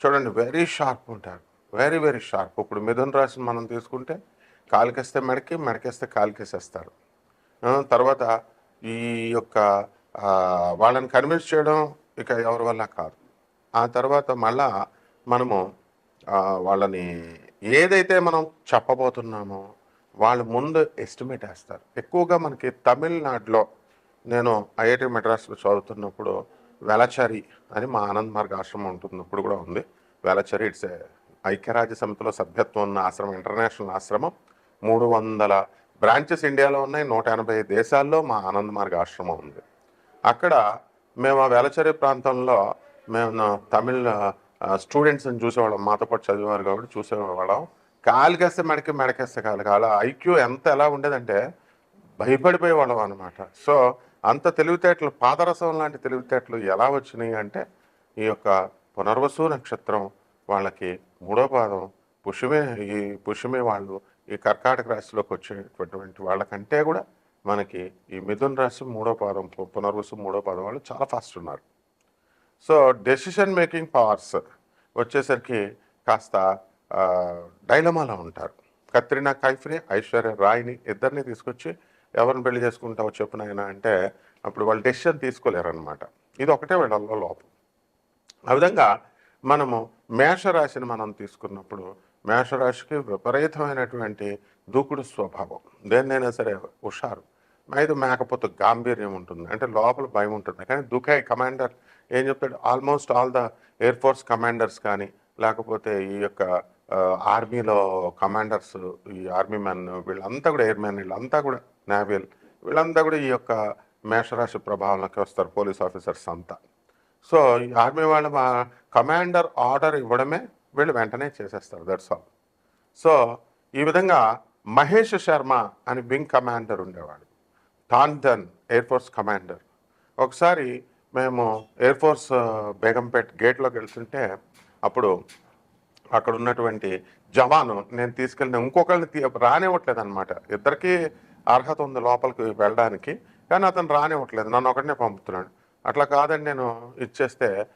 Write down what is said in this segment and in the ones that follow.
చూడండి very sharp ఉంటారు. Very very sharp ఇప్పుడు మిథున రాశిని మనం తీసుకుంటే కాలికేస్తే మెడకి మెడకేస్తే కాలికేసేస్తారు. తర్వాత ఈ యొక్క వాళ్ళని కన్విన్స్ చేయడం ఇక ఎవరి వల్ల కాదు. ఆ తర్వాత మళ్ళా మనము వాళ్ళని ఏదైతే మనం చెప్పబోతున్నామో వాళ్ళు ముందు ఎస్టిమేట్ వేస్తారు. ఎక్కువగా మనకి తమిళనాడులో నేను ఐఐటి మెడ్రాస్లో చదువుతున్నప్పుడు వెలచరి అని మా ఆనంద్ మార్గ ఆశ్రమం ఉంటుంది ఇప్పుడు కూడా ఉంది. వెలచరి ఇట్స్ ఐక్యరాజ్య సమితిలో సభ్యత్వం ఉన్న ఆశ్రమం ఇంటర్నేషనల్ ఆశ్రమం. మూడు వందల బ్రాంచెస్ ఇండియాలో ఉన్నాయి నూట ఎనభై దేశాల్లో మా ఆనంద్ మార్గ ఆశ్రమం ఉంది. అక్కడ మేము ఆ వేలచరి ప్రాంతంలో మేము తమిళ స్టూడెంట్స్ని చూసేవాళ్ళం మాతో పాటు చదివేవారు కాబట్టి చూసేవాళ్ళం. కాలికేస్తే మెడకి మెడకేస్తే కాలు కాల ఐక్యూ ఎంత ఎలా ఉండేదంటే భయపడిపోయేవాళ్ళం అనమాట సో అంత తెలివితేటలు పాదరసం లాంటి తెలివితేటలు ఎలా వచ్చినాయి అంటే ఈ యొక్క పునర్వసు నక్షత్రం వాళ్ళకి మూడో పాదం పుష్యమే ఈ పుష్యమే వాళ్ళు ఈ కర్కాటక రాశిలోకి వచ్చేటటువంటి వాళ్ళకంటే కూడా మనకి ఈ మిథున రాశి మూడో పాదం పునర్వసు మూడో పాదం వాళ్ళు చాలా ఫాస్ట్ ఉన్నారు. సో డెసిషన్ మేకింగ్ పవర్స్ వచ్చేసరికి కాస్త డైలమాలో ఉంటారు. కత్రినా కైఫ్ని ఐశ్వర్య రాయ్ని ఇద్దరిని తీసుకొచ్చి ఎవరిని పెళ్ళి చేసుకుంటావు చెప్పు నాయన అంటే అప్పుడు వాళ్ళు డెసిషన్ తీసుకోలేరు అనమాట ఇది ఒకటే వీళ్ళల్లో లోపం. ఆ విధంగా మనము మేషరాశిని మనం తీసుకున్నప్పుడు మేషరాశికి విపరీతమైనటువంటి దూకుడు స్వభావం. దేన్నైనా సరే హుషారు. ఐదు మేకపోతే గాంభీర్యం ఉంటుంది. అంటే లోపల భయం ఉంటుంది. కానీ దుకాయ్ కమాండర్ ఏం చెప్తాడు? Almost all the air force commanders కానీ లేకపోతే ఈ యొక్క ఆర్మీలో కమాండర్స్ ఈ ఆర్మీ మ్యాన్ వీళ్ళంతా కూడా ఎయిర్ మ్యాన్ వీళ్ళంతా కూడా నేవీల్ వీళ్ళంతా కూడా ఈ యొక్క మేషరాశి ప్రభావంలోకి వస్తారు పోలీస్ ఆఫీసర్స్ అంతా. సో ఈ ఆర్మీ వాళ్ళు మా కమాండర్ ఆర్డర్ ఇవ్వడమే వీళ్ళు వెంటనే చేసేస్తారు దట్స్ ఆల్ సో ఈ విధంగా మహేష్ శర్మ అని వింగ్ కమాండర్ ఉండేవాడు. టాంటన్ ఎయిర్ ఫోర్స్ కమాండర్. ఒకసారి మేము ఎయిర్ ఫోర్స్ uh, బేగంపేట్ గేట్లోకి వెళ్తుంటే అప్పుడు అక్కడ ఉన్నటువంటి జవాను నేను తీసుకెళ్ళిన ఇంకొకరిని రానివ్వట్లేదు అనమాట ఇద్దరికి అర్హత ఉంది లోపలికి వెళ్ళడానికి కానీ అతను రానివ్వట్లేదు. నన్ను ఒకటినే పంపుతున్నాడు. అట్లా కాదని నేను ఇచ్చేస్తే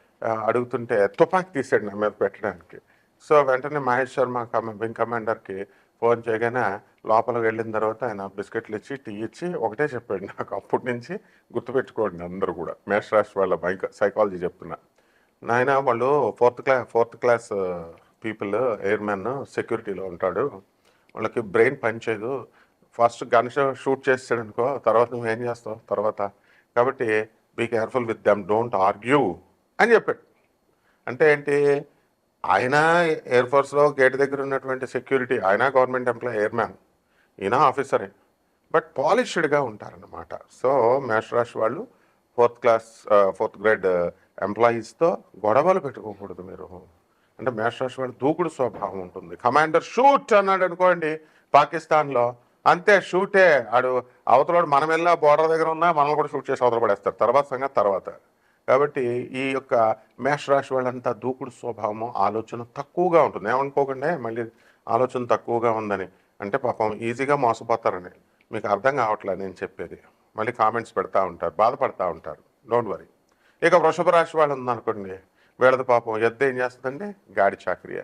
అడుగుతుంటే తుపాకి తీసాడు నా మీద పెట్టడానికి. సో వెంటనే మహేష్ శర్మ వింగ్ కమాండర్కి ఫోన్ చేయగానే లోపలికి వెళ్ళిన తర్వాత ఆయన బిస్కెట్లు ఇచ్చి టీ ఇచ్చి ఒకటే చెప్పాడు నాకు. అప్పటి నుంచి గుర్తుపెట్టుకోండి అందరూ కూడా. మేష్ వాళ్ళ బైక్ సైకాలజీ చెప్తున్నా. నాయన వాళ్ళు fourth class fourth class people airmen సెక్యూరిటీలో ఉంటాడు. వాళ్ళకి బ్రెయిన్ పనిచేయదు ఫస్ట్ గన్ షూట్ చేసాడు అనుకో తర్వాత నువ్వు ఏం చేస్తావు? తర్వాత. కాబట్టి be careful with them don't argue అని చెప్పాడు. అంటే ఏంటి? ఆయన ఎయిర్ ఫోర్స్లో గేట్ దగ్గర ఉన్నటువంటి సెక్యూరిటీ ఆయన గవర్నమెంట్ ఎంప్లాయ్ ఎయిర్మ్యాన్ ఈయన ఆఫీసరే బట్ పాలిష్డ్గా ఉంటారన్నమాట. సో మేషరాశి వాళ్ళు ఫోర్త్ క్లాస్ ఫోర్త్ గ్రేడ్ ఎంప్లాయీస్తో గొడవలు పెట్టుకోకూడదు మీరు. అంటే మేషరాశి వాళ్ళు దూకుడు స్వభావం ఉంటుంది. కమాండర్ షూట్ అన్నాడు అనుకోండి పాకిస్తాన్లో అంతే షూటే ఆడు అవతలవాడు మనం వెళ్ళినా బోర్డర్ దగ్గర ఉన్నా మనల్ని కూడా షూట్ చేసి అవతల పడేస్తారు. తర్వాత సంగతి తర్వాత. కాబట్టి ఈ యొక్క మేషరాశి వాళ్ళంతా దూకుడు స్వభావము ఆలోచన తక్కువగా ఉంటుంది. ఏమనుకోకుండా మళ్ళీ ఆలోచన తక్కువగా ఉందని. అంటే పాపం ఈజీగా మోసపోతారని. మీకు అర్థం కావట్లేదు నేను చెప్పేది. మళ్ళీ కామెంట్స్ పెడతా ఉంటారు బాధపడతా ఉంటారు. డోంట్ వరీ ఇక వృషభ రాశి వాళ్ళు ఉందనుకోండి వీళ్ళది పాపం ఎద్దు ఏం చేస్తుందండి? గాడి చాకరియే.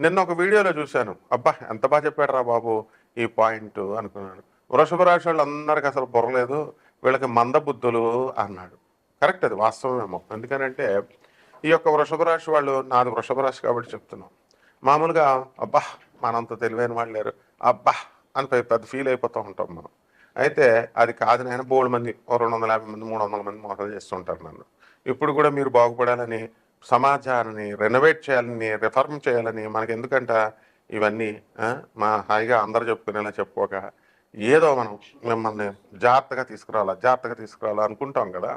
నిన్న ఒక వీడియోలో చూశాను. అబ్బా ఎంత బాగా చెప్పాడు రా బాబు. ఈ పాయింట్ అనుకున్నాడు. వృషభ రాశి వాళ్ళు అందరికి అసలు బుర్రలేదు వీళ్ళకి మందబుద్ధులు అన్నాడు. కరెక్ట్ అది వాస్తవమేమో. ఎందుకనంటే ఈ యొక్క వృషభ రాశి వాళ్ళు నాది వృషభ రాశి కాబట్టి చెప్తున్నాం. మామూలుగా అబ్బా మనంత తెలివైన వాళ్ళు లేరు. అబ్బా అని పెద్ద ఫీల్ అయిపోతూ ఉంటాం మనం. అయితే అది కాదు నేను బోల్డ్ మంది రెండు వందల యాభై మంది మూడు వందల మంది మోసం చేస్తుంటారు నన్ను. ఇప్పుడు కూడా మీరు బాగుపడాలని సమాజాన్ని రెనోవేట్ చేయాలని రిఫార్మ్ చేయాలని మనకి ఎందుకంటే ఇవన్నీ మా హాయిగా అందరు చెప్పుకునేలా చెప్పుకోక ఏదో మనం మిమ్మల్ని జాగ్రత్తగా తీసుకురావాలా జాగ్రత్తగా తీసుకురావాలా అనుకుంటాం కదా.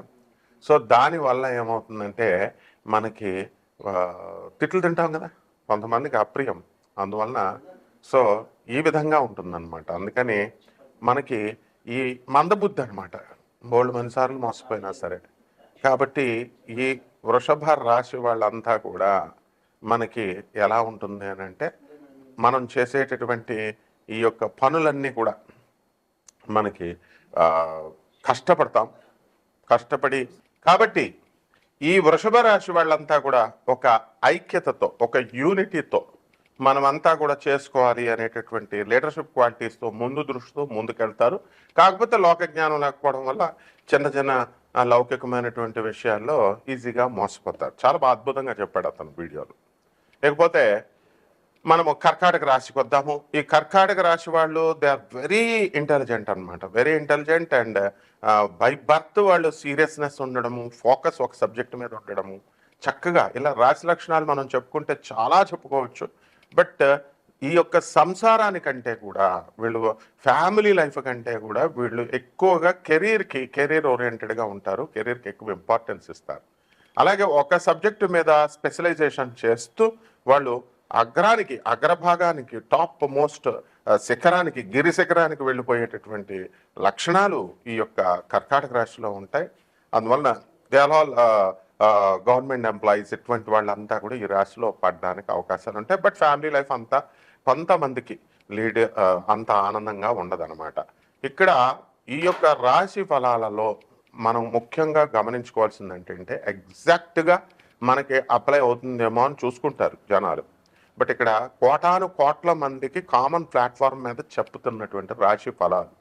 సో దానివల్ల ఏమవుతుందంటే మనకి తిట్లు తింటాం కదా కొంతమందికి అప్రియం. అందువలన సో ఈ విధంగా ఉంటుందన్నమాట. అందుకని మనకి ఈ మందబుద్ధి అనమాట బోల్డ్ మనిసార్లు మోసపోయినా సరే. కాబట్టి ఈ వృషభ రాశి వాళ్ళంతా కూడా మనకి ఎలా ఉంటుంది అని అంటే మనం చేసేటటువంటి ఈ యొక్క పనులన్నీ కూడా మనకి కష్టపడతాం. కష్టపడి కాబట్టి ఈ వృషభ రాశి వాళ్ళంతా కూడా ఒక ఐక్యతతో ఒక యూనిటీతో మనమంతా కూడా చేసుకోవాలి అనేటటువంటి లీడర్షిప్ క్వాలిటీస్తో ముందు దృష్టితో ముందుకెళ్తారు. కాకపోతే లోక జ్ఞానం లేకపోవడం వల్ల చిన్న చిన్న లౌకికమైనటువంటి విషయాల్లో ఈజీగా మోసపోతారు. చాలా బాగా అద్భుతంగా చెప్పాడు అతను వీడియోలో. లేకపోతే మనము కర్కాటక రాశికి వద్దాము. ఈ కర్కాటక రాశి వాళ్ళు దే ఆర్ వెరీ ఇంటెలిజెంట్ అన్నమాట. Very intelligent and by birth వాళ్ళు సీరియస్నెస్ ఉండడము ఫోకస్ ఒక సబ్జెక్ట్ మీద ఉండడము చక్కగా ఇలా రాశి లక్షణాలు మనం చెప్పుకుంటే చాలా చెప్పుకోవచ్చు. బట్ ఈ యొక్క సంసారానికంటే కూడా వీళ్ళు ఫ్యామిలీ లైఫ్ కంటే కూడా వీళ్ళు ఎక్కువగా కెరీర్కి కెరీర్ ఓరియంటెడ్గా ఉంటారు. కెరీర్కి ఎక్కువ ఇంపార్టెన్స్ ఇస్తారు. అలాగే ఒక సబ్జెక్టు మీద స్పెషలైజేషన్ చేస్తూ వాళ్ళు అగ్రానికి అగ్రభాగానికి టాప్ మోస్ట్ శిఖరానికి గిరి శిఖరానికి వెళ్ళిపోయేటటువంటి లక్షణాలు ఈ యొక్క కర్కాటక రాశిలో ఉంటాయి. అందువలన they are all government employees ఇటువంటి వాళ్ళంతా కూడా ఈ రాశిలో పడడానికి అవకాశాలు ఉంటాయి. బట్ ఫ్యామిలీ లైఫ్ అంతా కొంతమందికి లీడ్ అంత ఆనందంగా ఉండదన్నమాట. ఇక్కడ ఈ యొక్క రాశి ఫలాలలో మనం ముఖ్యంగా గమనించుకోవాల్సింది ఏంటంటే ఎగ్జాక్ట్గా మనకి అప్లై అవుతుందేమో అని చూసుకుంటారు జనాలు. బట్ ఇక్కడ కోటాను కోట్ల మందికి కామన్ ప్లాట్ఫామ్ మీద చెప్పుతున్నటువంటి రాశి ఫలాలు.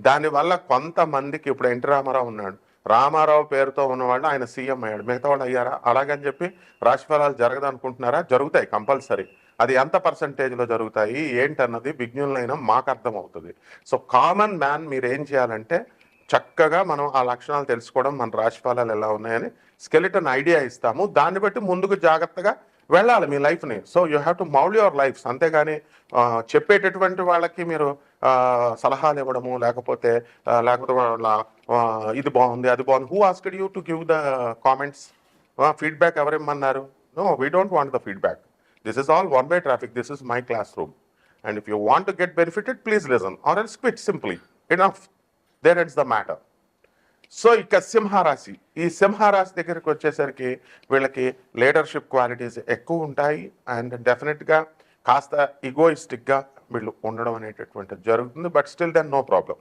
దానివల్ల కొంతమందికి ఇప్పుడు ఎన్టీ రామారావు ఉన్నాడు. రామారావు పేరుతో ఉన్నవాళ్ళు ఆయన సీఎం అయ్యాడు. మిగతా వాళ్ళు అయ్యారా? అలాగని చెప్పి రాశి ఫలాలు జరగదు అనుకుంటున్నారా జరుగుతాయి కంపల్సరీ. అది ఎంత పర్సంటేజ్లో జరుగుతాయి? ఏంటన్నది విజ్ఞులైనా మాకు అర్థం అవుతుంది సో కామన్ మ్యాన్ మీరు ఏం చేయాలంటే చక్కగా మనం ఆ లక్షణాలు తెలుసుకోవడం మన రాశి ఫలాలు ఎలా ఉన్నాయని స్కెలిటన్ ఐడియా ఇస్తాము. దాన్ని బట్టి ముందుకు జాగ్రత్తగా వెళ్ళాలి మీ లైఫ్ని. So you have to mould your lives. అంతేగాని చెప్పేటటువంటి వాళ్ళకి మీరు సలహాలు ఇవ్వడము లేకపోతే లేకపోతే వాళ్ళ ఇది బాగుంది అది బాగుంది. Who asked you to give the comments feedback ఎవరిమ్మన్నారు? No we don't want the feedback this is all one way traffic this is my class room and if you want to get benefited please listen or else quit simply enough there it's the matter so ఇక సింహరాశి ఈ సింహరాశి దగ్గరికి వచ్చేసరికి వీళ్ళకి leadership qualities ఎక్కువ ఉంటాయి. And డెఫినెట్గా కాస్త ఈగోయిస్టిక్గా వీళ్ళు ఉండడం అనేటటువంటిది జరుగుతుంది. But still then no problem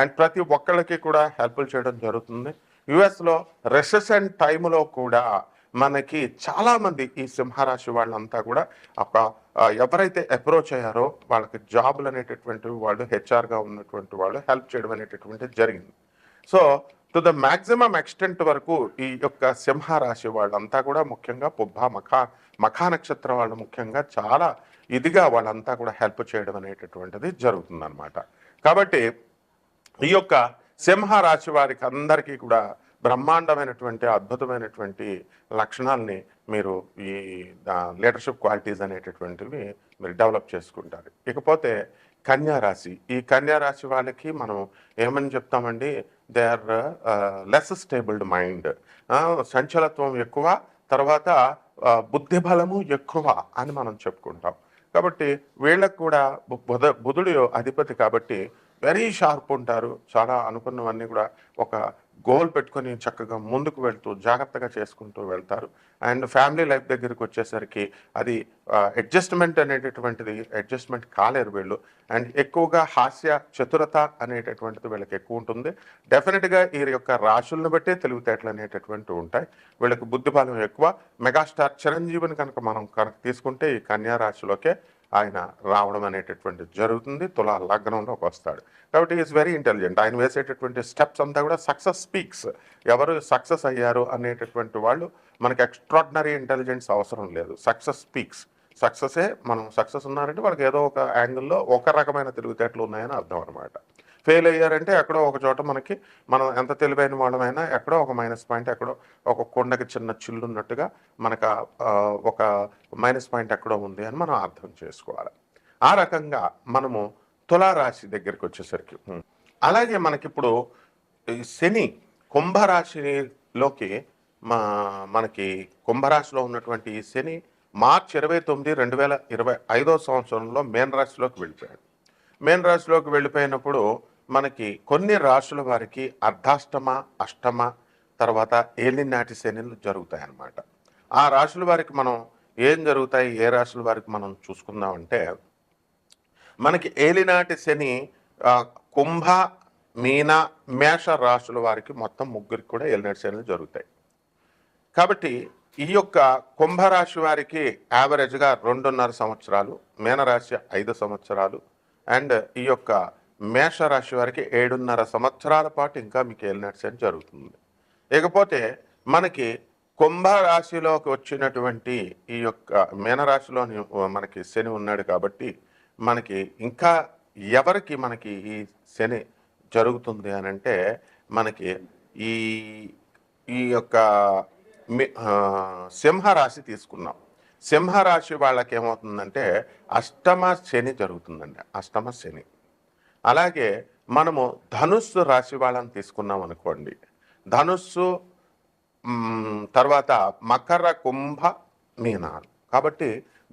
and ప్రతి ఒక్కళ్ళకి కూడా హెల్ప్లు చేయడం జరుగుతుంది. యుఎస్లో రెసెషన్ టైంలో కూడా మనకి చాలామంది ఈ సింహరాశి వాళ్ళంతా కూడా ఒక ఎవరైతే అప్రోచ్ అయ్యారో వాళ్ళకి జాబులు అనేటటువంటి వాళ్ళు హెచ్ఆర్గా ఉన్నటువంటి వాళ్ళు హెల్ప్ చేయడం అనేటటువంటిది జరిగింది. So to the maximum extent వరకు ఈ యొక్క సింహరాశి వాళ్ళంతా కూడా ముఖ్యంగా పుబ్బ మఖా మఖా నక్షత్రం వాళ్ళు ముఖ్యంగా చాలా ఇదిగా వాళ్ళంతా కూడా హెల్ప్ చేయడం అనేటటువంటిది జరుగుతుందన్నమాట. కాబట్టి ఈ యొక్క సింహరాశి వారికి అందరికీ కూడా బ్రహ్మాండమైనటువంటి అద్భుతమైనటువంటి లక్షణాలని మీరు ఈ లీడర్షిప్ క్వాలిటీస్ అనేటటువంటివి మీరు డెవలప్ చేసుకుంటారు. ఇకపోతే కన్యారాశి ఈ కన్యారాశి వాళ్ళకి మనం ఏమని చెప్తామండి? They are less stabled mind సంచలత్వం ఎక్కువ తర్వాత బుద్ధి బలము ఎక్కువ అని మనం చెప్పుకుంటాం. కాబట్టి వీళ్ళకు కూడా బు- బుధ బుధుడు అధిపతి కాబట్టి వెరీ షార్ప్ ఉంటారు. చాలా అనుకున్నవన్నీ కూడా ఒక గోల్ పెట్టుకొని చక్కగా ముందుకు వెళ్తూ జాగ్రత్తగా చేసుకుంటూ వెళ్తారు. అండ్ ఫ్యామిలీ లైఫ్ దగ్గరికి వచ్చేసరికి అది అడ్జస్ట్మెంట్ అనేటటువంటిది అడ్జస్ట్మెంట్ కాలేరు వీళ్ళు. అండ్ ఎక్కువగా హాస్య చతురత అనేటటువంటిది వీళ్ళకి ఎక్కువ ఉంటుంది. డెఫినెట్గా ఈ యొక్క రాశులను బట్టే తెలివితేటలు అనేటటువంటివి ఉంటాయి. వీళ్ళకి బుద్ధిబలం ఎక్కువ. మెగాస్టార్ చిరంజీవిని కనుక మనం కనుక తీసుకుంటే ఈ కన్యా రాశిలోకే ఆయన రావడం అనేటటువంటిది జరుగుతుంది. తులా లగ్నంలోకి వస్తాడు. కాబట్టి ఈజ్ వెరీ ఇంటెలిజెంట్ ఆయన వేసేటటువంటి స్టెప్స్ అంతా కూడా సక్సెస్ స్పీక్స్ ఎవరు సక్సెస్ అయ్యారు అనేటటువంటి వాళ్ళు మనకి ఎక్స్ట్రాడినరీ ఇంటెలిజెన్స్ అవసరం లేదు. సక్సెస్ స్పీక్స్ సక్సెసే మనం సక్సెస్ ఉన్నారంటే వాళ్ళకి ఏదో ఒక యాంగిల్లో ఒక రకమైన తెలివితేటలు ఉన్నాయని అర్థం అనమాట ఫెయిల్ అయ్యారంటే ఎక్కడో ఒక చోట మనకి మనం ఎంత తెలివైన వాళ్ళమైనా ఎక్కడో ఒక మైనస్ పాయింట్ ఎక్కడో ఒక కొండకి చిన్న చిల్లున్నట్టుగా మనకు ఒక మైనస్ పాయింట్ ఎక్కడో ఉంది అని మనం అర్థం చేసుకోవాలి. ఆ రకంగా మనము తులారాశి దగ్గరికి వచ్చేసరికి అలాగే మనకిప్పుడు ఈ శని కుంభరాశిలోకి మా మనకి కుంభరాశిలో ఉన్నటువంటి ఈ శని మార్చ్ ఇరవై తొమ్మిది రెండు వేల ఇరవై ఐదో సంవత్సరంలో మేన్ రాశిలోకి వెళ్ళిపోయాడు. మేన్ రాశిలోకి వెళ్ళిపోయినప్పుడు మనకి కొన్ని రాశుల వారికి అర్ధాష్టమ అష్టమ తర్వాత ఏలినాటి శనిలు జరుగుతాయి అన్నమాట ఆ రాశుల వారికి మనం ఏం జరుగుతాయి? ఏ రాశుల వారికి మనం చూసుకుందామంటే మనకి ఏలినాటి శని కుంభ మీన మేష రాశుల వారికి మొత్తం ముగ్గురికి కూడా ఏలినాటి శనులు జరుగుతాయి. కాబట్టి ఈ యొక్క కుంభరాశి వారికి యావరేజ్గా రెండున్నర సంవత్సరాలు మీనరాశి ఐదు సంవత్సరాలు అండ్ ఈ యొక్క మేషరాశి వారికి ఏడున్నర సంవత్సరాల పాటు ఇంకా మీకు ఏలినాటి శని జరుగుతుంది. ఇకపోతే మనకి కుంభరాశిలోకి వచ్చినటువంటి ఈ యొక్క మీనరాశిలోని మనకి శని ఉన్నాడు కాబట్టి మనకి ఇంకా ఎవరికి మనకి ఈ శని జరుగుతుంది అని అంటే మనకి ఈ ఈ యొక్క మి- సింహరాశి తీసుకున్నాం సింహరాశి వాళ్ళకి ఏమవుతుందంటే అష్టమ శని జరుగుతుందండి. అష్టమ శని. అలాగే మనము ధనుస్సు రాశి వాళ్ళని తీసుకున్నాం అనుకోండి. ధనుస్సు తర్వాత మకర కుంభ మీనాలు. కాబట్టి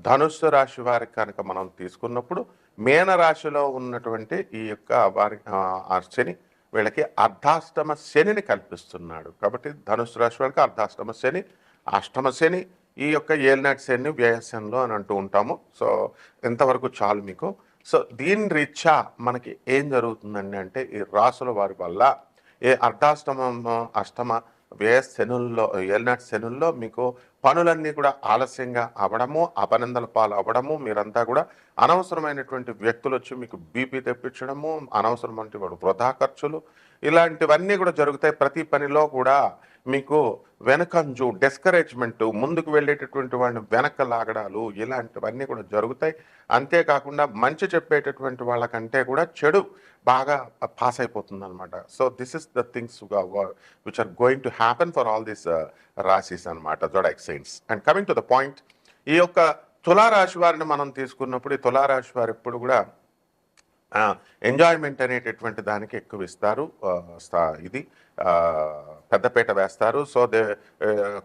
ధనుస్సు రాశి వారికి కనుక మనం తీసుకున్నప్పుడు మీన రాశిలో ఉన్నటువంటి ఈ యొక్క వారి శని వీళ్ళకి అర్ధాష్టమ శనిని కల్పిస్తున్నాడు. కాబట్టి ధనుస్సు రాశి వాళ్ళకి అర్ధాష్టమ శని అష్టమ శని ఈ యొక్క ఏలినాటి శని వ్యయశనిలో అని అంటూ ఉంటాము. సో ఇంతవరకు చాలు మీకు. సో దీని రీత్యా మనకి ఏం జరుగుతుందండి అంటే ఈ రాసుల వారి వల్ల ఏ అర్ధాష్టమ అష్టమ వ్యయ శనుల్లో ఏలినాటి శనుల్లో మీకు పనులన్నీ కూడా ఆలస్యంగా అవ్వడము అపనందల పాలు అవ్వడము మీరంతా కూడా అనవసరమైనటువంటి వ్యక్తులు వచ్చి మీకు బీపీ తెప్పించడము అనవసరమైనటువంటి వాడు వృధా ఖర్చులు ఇలాంటివన్నీ కూడా జరుగుతాయి. ప్రతి పనిలో కూడా మీకు వెనకంజు డిస్కరేజ్మెంట్ ముందుకు వెళ్ళేటటువంటి వాళ్ళని వెనక లాగడాలు ఇలాంటివన్నీ కూడా జరుగుతాయి. అంతేకాకుండా మంచి చెప్పేటటువంటి వాళ్ళకంటే కూడా చెడు బాగా పాస్ అయిపోతుంది అనమాట so this is the things which are going to happen for all this రాశీస్ అనమాట zodiac signs and coming to the point ఈ యొక్క తులారాశి వారిని మనం తీసుకున్నప్పుడు ఈ తులారాశి వారు ఎప్పుడు కూడా ఎంజాయ్మెంట్ అనేటటువంటి దానికి ఎక్కువ ఇస్తారు ఇది పెద్దపేట వేస్తారు. సో దే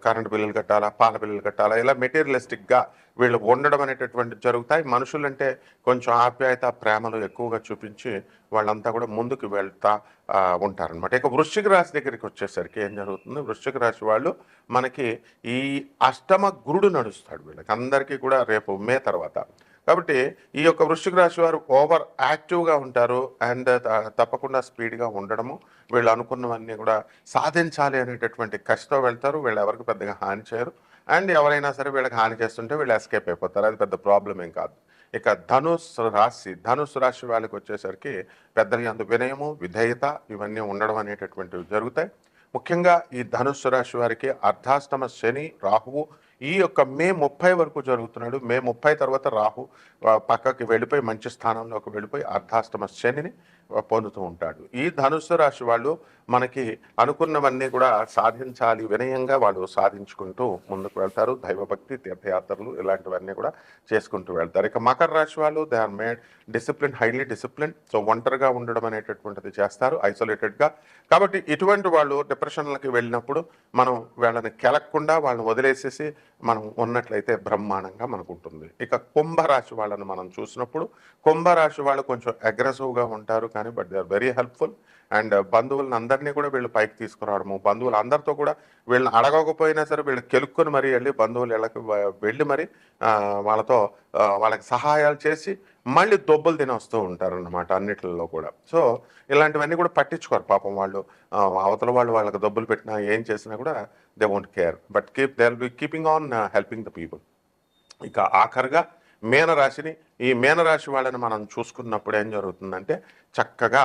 కరెంటు బిల్లులు కట్టాలా పాల బిల్లులు కట్టాలా ఇలా మెటీరియలిస్టిక్గా వీళ్ళు ఉండడం అనేటటువంటి జరుగుతాయి. మనుషులంటే కొంచెం ఆప్యాయత ప్రేమలు ఎక్కువగా చూపించి వాళ్ళంతా కూడా ముందుకు వెళ్తా ఉంటారనమాట ఇక వృశ్చిక రాశి దగ్గరికి వచ్చేసరికి ఏం జరుగుతుంది? వృశ్చిక రాశి వాళ్ళు మనకి ఈ అష్టమ గురుడు నడుస్తాడు వీళ్ళకి. అందరికీ కూడా రేపు మే తర్వాత. కాబట్టి ఈ యొక్క వృశ్చిక రాశి వారు ఓవర్ యాక్టివ్గా ఉంటారు అండ్ తప్పకుండా స్పీడ్గా ఉండడము వీళ్ళు అనుకున్నవన్నీ కూడా సాధించాలి అనేటటువంటి కష్టం వెళ్తారు వీళ్ళు ఎవరికి పెద్దగా హాని చేయరు. అండ్ ఎవరైనా సరే వీళ్ళకి హాని చేస్తుంటే వీళ్ళు ఎస్కేప్ అయిపోతారు. అది పెద్ద ప్రాబ్లం ఏం కాదు. ఇక ధనుస్ రాశి ధనుస్ రాశి వాళ్ళకి వచ్చేసరికి పెద్దల అందు వినయము విధేయత ఇవన్నీ ఉండడం అనేటటువంటివి జరుగుతాయి. ముఖ్యంగా ఈ ధనుస్సు రాశి వారికి అర్ధాష్టమ శని రాహువు ఈ యొక్క మే ముప్పై వరకు జరుగుతున్నాడు. మే ముప్పై తర్వాత రాహు పక్కకి వెళ్ళిపోయి మంచి స్థానంలోకి వెళ్ళిపోయి అర్ధాష్టమ శనిని పొందుతూ ఉంటాడు. ఈ ధనుస్సు రాశి వాళ్ళు మనకి అనుకున్నవన్నీ కూడా సాధించాలి వినయంగా వాళ్ళు సాధించుకుంటూ ముందుకు వెళ్తారు. దైవభక్తి తీర్థయాత్రలు ఇలాంటివన్నీ కూడా చేసుకుంటూ వెళ్తారు. ఇక మకర రాశి వాళ్ళు they are made discipline highly discipline so ఒంటరిగా ఉండడం అనేటటువంటిది చేస్తారు ఐసోలేటెడ్గా కాబట్టి ఇటువంటి వాళ్ళు డిప్రెషన్లకి వెళ్ళినప్పుడు మనం వాళ్ళని కెలక్కుండా వాళ్ళని వదిలేసేసి మనం ఉన్నట్లయితే బ్రహ్మాండంగా మనకు ఉంటుంది ఇక కుంభరాశి వాళ్ళని మనం చూసినప్పుడు కుంభరాశి వాళ్ళు కొంచెం అగ్రెసివ్గా ఉంటారు కానీ but they are very helpful and బంధువులను అందరినీ కూడా వీళ్ళు పైకి తీసుకురావడము బంధువులు అందరితో కూడా వీళ్ళని అడగకపోయినా సరే వీళ్ళు కెలుక్కొని మరీ వెళ్ళి బంధువులు ఇళ్ళకి వెళ్ళి మరి వాళ్ళతో వాళ్ళకి సహాయాలు చేసి మళ్ళీ దొబ్బలు తిని వస్తూ ఉంటారు అన్నమాట అన్నిటిలో కూడా. సో ఇలాంటివన్నీ కూడా పట్టించుకోరు పాపం వాళ్ళు. అవతల వాళ్ళు వాళ్ళకి దొబ్బలు పెట్టినా ఏం చేసినా కూడా they won't care but keep they be keeping on helping the people ఇక ఆఖరిగా మీనరాశిని ఈ మీనరాశి వాళ్ళని మనం చూసుకున్నప్పుడు ఏం జరుగుతుందంటే చక్కగా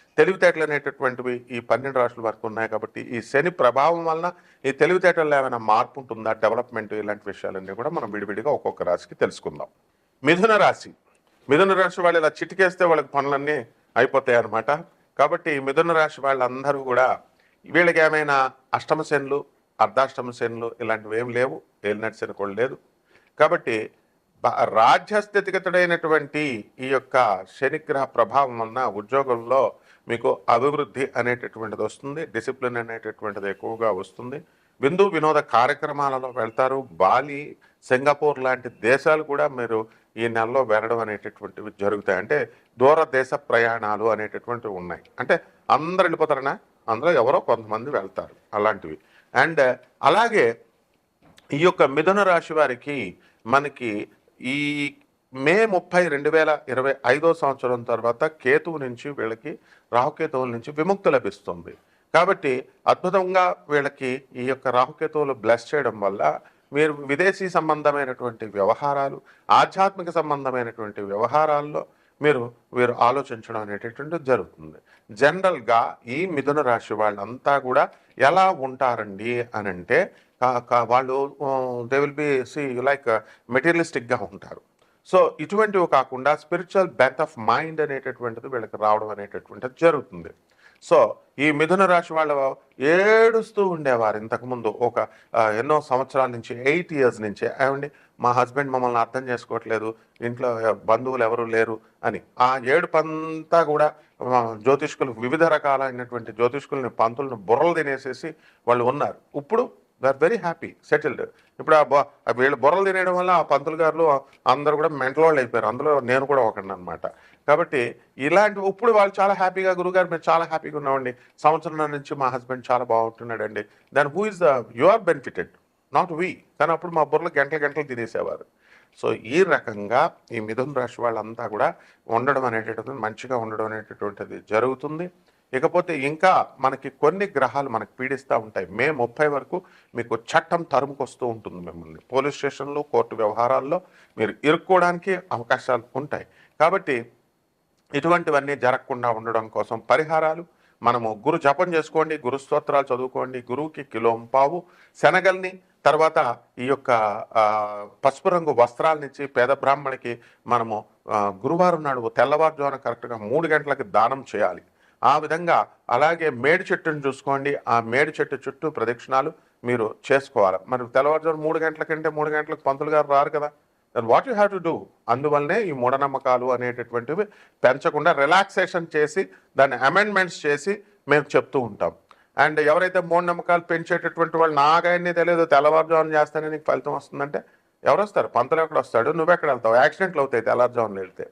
తెలివితేటలు అనేటటువంటివి ఈ పన్నెండు రాష్ట్రాల వరకు ఉన్నాయి కాబట్టి ఈ శని ప్రభావం వలన ఈ తెలివితేటల్లో ఏమైనా మార్పు ఉంటుందా? డెవలప్మెంట్ ఇలాంటి విషయాలన్నీ కూడా మనం విడివిడిగా ఒక్కొక్క రాశికి తెలుసుకుందాం. మిథున రాశి. మిథున రాశి వాళ్ళు ఇలా చిటికేస్తే వాళ్ళకి పనులన్నీ అయిపోతాయి కాబట్టి మిథున రాశి వాళ్ళందరూ కూడా వీళ్ళకి ఏమైనా అష్టమ అర్ధాష్టమశనులు అర్ధాష్టమ ఇలాంటివి ఏం లేవు. ఏలినటి శని కూడా లేదు. కాబట్టి రాజ్యస్థితిగతుడైనటువంటి ఈ యొక్క శనిగ్రహ ప్రభావం వలన ఉద్యోగంలో మీకు అభివృద్ధి అనేటటువంటిది వస్తుంది డిసిప్లిన్ అనేటటువంటిది ఎక్కువగా వస్తుంది. విందు వినోద కార్యక్రమాలలో వెళ్తారు. బాలి సింగపూర్ లాంటి దేశాలు కూడా మీరు ఈ నెలలో వెళ్ళడం అనేటటువంటివి జరుగుతాయి. అంటే దూర దేశ ప్రయాణాలు అనేటటువంటివి ఉన్నాయి. అంటే అందరు వెళ్ళిపోతారనా? అందులో ఎవరో కొంతమంది వెళ్తారు అలాంటివి. అండ్ అలాగే ఈ యొక్క మిథున రాశి వారికి మనకి ఈ మే ముప్పై రెండు వేల ఇరవై ఐదో సంవత్సరం తర్వాత కేతువు నుంచి వీళ్ళకి రాహుకేతువుల నుంచి విముక్తి లభిస్తుంది. కాబట్టి అద్భుతంగా వీళ్ళకి ఈ యొక్క రాహుకేతువులు బ్లెస్ చేయడం వల్ల మీరు విదేశీ సంబంధమైనటువంటి వ్యవహారాలు ఆధ్యాత్మిక సంబంధమైనటువంటి వ్యవహారాల్లో మీరు వీరు ఆలోచించడం అనేటటువంటిది జరుగుతుంది. జనరల్గా ఈ మిథున రాశి వాళ్ళంతా కూడా ఎలా ఉంటారండి అని అంటే వాళ్ళు they will be see like మెటీరియలిస్టిక్గా ఉంటారు. సో ఇటువంటివి కాకుండా స్పిరిచువల్ బెత్ ఆఫ్ మైండ్ అనేటటువంటిది వీళ్ళకి రావడం అనేటటువంటిది జరుగుతుంది. సో ఈ మిథున రాశి వాళ్ళు ఏడుస్తూ ఉండేవారు ఇంతకుముందు ఒక ఎన్నో సంవత్సరాల నుంచి ఎయిట్ ఇయర్స్ నుంచి. ఏమండి? మా హస్బెండ్ మమ్మల్ని అర్థం చేసుకోవట్లేదు ఇంట్లో బంధువులు ఎవరు లేరు అని. ఆ ఏడుపంతా కూడా జ్యోతిష్కులు వివిధ రకాలైనటువంటి జ్యోతిష్కులని పంతులను బుర్రలు తినేసేసి వాళ్ళు ఉన్నారు. ఇప్పుడు they are very happy settled ఇప్పుడు ఆ వీళ్ళు బుర్రలు తినేయడం వల్ల ఆ పంతులు గారు అందరూ కూడా మెంటల్ వాళ్ళు అయిపోయారు. అందులో నేను కూడా ఒకటి అనమాట కాబట్టి ఇలాంటి ఇప్పుడు వాళ్ళు చాలా హ్యాపీగా గురుగారు మేము చాలా హ్యాపీగా ఉన్నామండి. సంవత్సరం నుంచి మా హస్బెండ్ చాలా బాగుంటున్నాడండి. దాని who is the you are benefited not we కానీ అప్పుడు మా బుర్రలు గంటలు గంటలు తినేసేవారు. సో ఈ రకంగా ఈ మిథున రాశి వాళ్ళంతా కూడా ఉండడం అనేటటువంటిది మంచిగా ఉండడం అనేటటువంటిది జరుగుతుంది. ఇకపోతే ఇంకా మనకి కొన్ని గ్రహాలు మనకు పీడిస్తూ ఉంటాయి. మే ముప్పై వరకు మీకు చట్టం తరుముకొస్తూ ఉంటుంది మిమ్మల్ని. పోలీస్ స్టేషన్లో కోర్టు వ్యవహారాల్లో మీరు ఇరుక్కోవడానికి అవకాశాలు ఉంటాయి. కాబట్టి ఇటువంటివన్నీ జరగకుండా ఉండడం కోసం పరిహారాలు మనము గురు జపం చేసుకోండి గురు స్తోత్రాలు చదువుకోండి గురువుకి కిలోం పావు. శనగల్ని తర్వాత ఈ యొక్క పసుపు రంగు వస్త్రాలనిచ్చి పేద బ్రాహ్మణికి మనము గురువారం నాడు తెల్లవారుజామున కరెక్ట్గా మూడు గంటలకి దానం చేయాలి. ఆ విధంగా అలాగే మేడి చెట్టును చూసుకోండి. ఆ మేడి చెట్టు చుట్టూ ప్రదక్షిణాలు మీరు చేసుకోవాలి. మరి తెల్లవారుజాము మూడు గంటల కంటే మూడు గంటలకు పంతులు గారు రారు కదా. Then what you have to do అందువల్లనే ఈ మూఢనమ్మకాలు అనేటటువంటివి పెంచకుండా రిలాక్సేషన్ చేసి దాన్ని అమెండ్మెంట్స్ చేసి మేము చెప్తూ ఉంటాం. అండ్ ఎవరైతే మూఢనమ్మకాలు పెంచేటటువంటి వాళ్ళు నాగాయన్ని తెలియదు తెల్లవారుజామున చేస్తానే నీకు ఫలితం వస్తుందంటే ఎవరు వస్తారు? పంతులు ఎక్కడ వస్తాడు? నువ్వు ఎక్కడ వెళ్తావు? యాక్సిడెంట్లు అవుతాయి తెల్లవారుజామున వెళ్తే.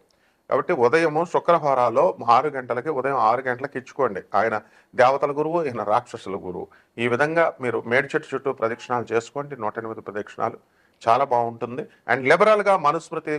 కాబట్టి ఉదయము శుక్రవారాలో ఆరు గంటలకి ఉదయం ఆరు గంటలకి ఇచ్చుకోండి. ఆయన దేవతల గురువు ఈయన రాక్షసుల గురువు. ఈ విధంగా మీరు మేడి చెట్టు చుట్టూ ప్రదక్షిణాలు చేసుకోండి. నూట ఎనిమిది ప్రదక్షిణాలు. చాలా బాగుంటుంది. అండ్ లిబరల్గా మనుస్మృతి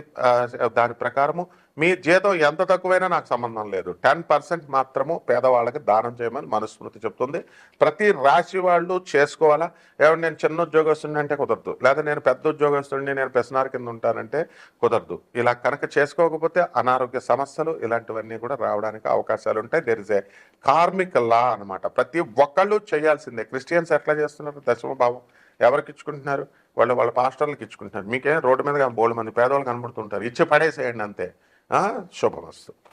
దాని ప్రకారము మీ జీతం ఎంత తక్కువైనా నాకు సంబంధం లేదు. టెన్ పర్సెంట్ మాత్రము పేదవాళ్ళకి దానం చేయమని మనుస్మృతి చెప్తుంది. ప్రతి రాశి వాళ్ళు చేసుకోవాలా? ఏమన్నా నేను చిన్న ఉద్యోగస్తుడిని అంటే కుదరదు. లేదా నేను పెద్ద ఉద్యోగస్తుడిని నేను పెసనార్ కింద ఉంటానంటే కుదరదు. ఇలా కనుక చేసుకోకపోతే అనారోగ్య సమస్యలు ఇలాంటివన్నీ కూడా రావడానికి అవకాశాలు ఉంటాయి. దెర్ ఇస్ ఏ కార్మిక లా అన్నమాట. ప్రతి ఒక్కళ్ళు చేయాల్సిందే. క్రిస్టియన్స్ ఎట్లా చేస్తున్నారు? దశమ భావం ఎవరికి ఇచ్చుకుంటున్నారు? వాళ్ళు వాళ్ళ పాస్టర్లకు ఇచ్చుకుంటున్నారు. మీకే రోడ్డు మీద బోల్డ్ మంది పేదవాళ్ళు కనబడుతుంటారు. ఇచ్చి పడేసేయండి అంతే. శుభమస్తు.